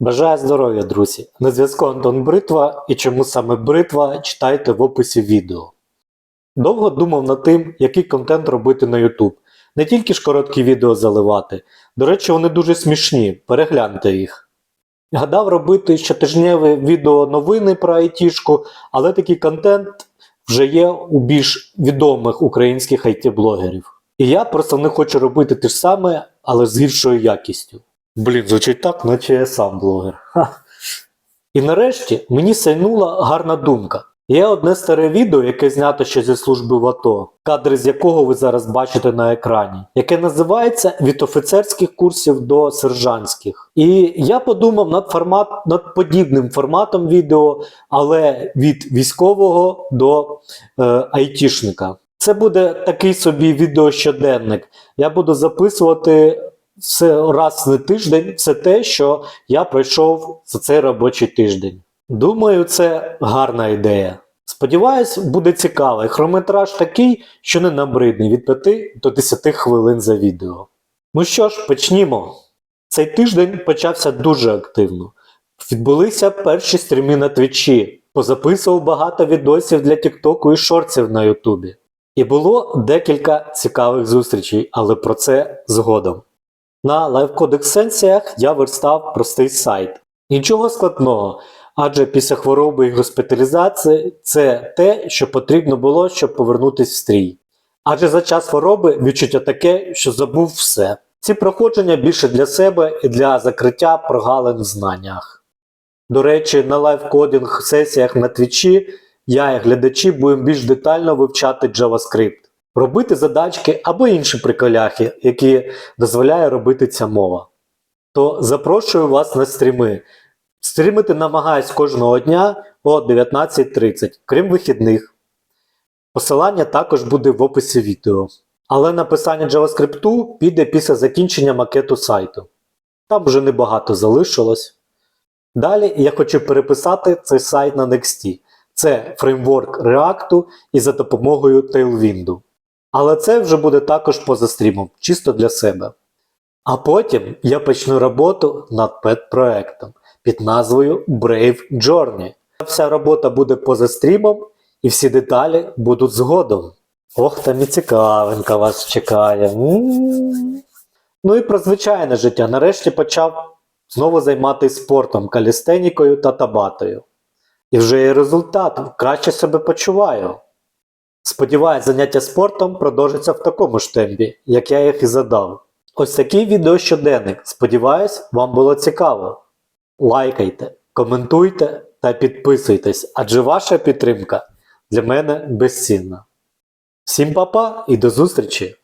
Бажаю здоров'я, друзі! На зв'язку Антон Бритва і чому саме бритва читайте в описі відео. Довго думав над тим, який контент робити на YouTube. Не тільки ж короткі відео заливати. До речі, вони дуже смішні, перегляньте їх. Гадав робити щотижневе відео новини про айтішку, але такий контент вже є у більш відомих українських IT-блогерів. І я просто не хочу робити те ж саме, але з гіршою якістю. Блін, звучить так, наче я сам блогер. Ха. І нарешті мені сайнула гарна думка. Є одне старе відео, яке знято ще зі служби в АТО, кадри з якого ви зараз бачите на екрані, яке називається від офіцерських курсів до сержантських. І я подумав над формат, над подібним форматом відео, але від військового до е, айтішника. Це буде такий собі відеощоденник. Я буду записувати все раз на тиждень все те, що я пройшов за цей робочий тиждень. Думаю, це гарна ідея. Сподіваюсь, буде цікаво. І Хронометраж такий, що не набридний від 5 до 10 хвилин за відео. Ну що ж, почнімо. Цей тиждень почався дуже активно. Відбулися перші стріми на твічі, позаписував багато відосів для Тіктоку і шортів на Ютубі. І було декілька цікавих зустрічей, але про це згодом. На лайвкодексенціях я верстав простий сайт. Нічого складного, адже після хвороби і госпіталізації це те, що потрібно було, щоб повернутися в стрій. Адже за час хвороби відчуття таке, що забув все. Ці проходження більше для себе і для закриття прогалин в знаннях. До речі, на лайвкодинг сесіях на твічі я і глядачі будемо більш детально вивчати JavaScript, робити задачки або інші приколяхи, які дозволяє робити ця мова. То запрошую вас на стріми. Стрімити намагаюсь кожного дня о 19.30, крім вихідних. Посилання також буде в описі відео. Але написання JavaScript піде після закінчення макету сайту. Там вже небагато залишилось. Далі я хочу переписати цей сайт на Next. Це фреймворк React і за допомогою Tailwind. Але це вже буде також поза стрімом, чисто для себе. А потім я почну роботу над пет-проектом під назвою Brave Journey. Вся робота буде поза стрімом, і всі деталі будуть згодом. Ох, там і цікавинка вас чекає. М. Ну і про звичайне життя. Нарешті почав знову займатися спортом, калістенікою та табатою. І вже є результат, краще себе почуваю. Сподіваюсь, заняття спортом продовжиться в такому ж темпі, як я їх і задав. Ось такий відеощоденник. Сподіваюсь, вам було цікаво. Лайкайте, коментуйте та підписуйтесь, адже ваша підтримка для мене безцінна. Всім па-па і до зустрічі!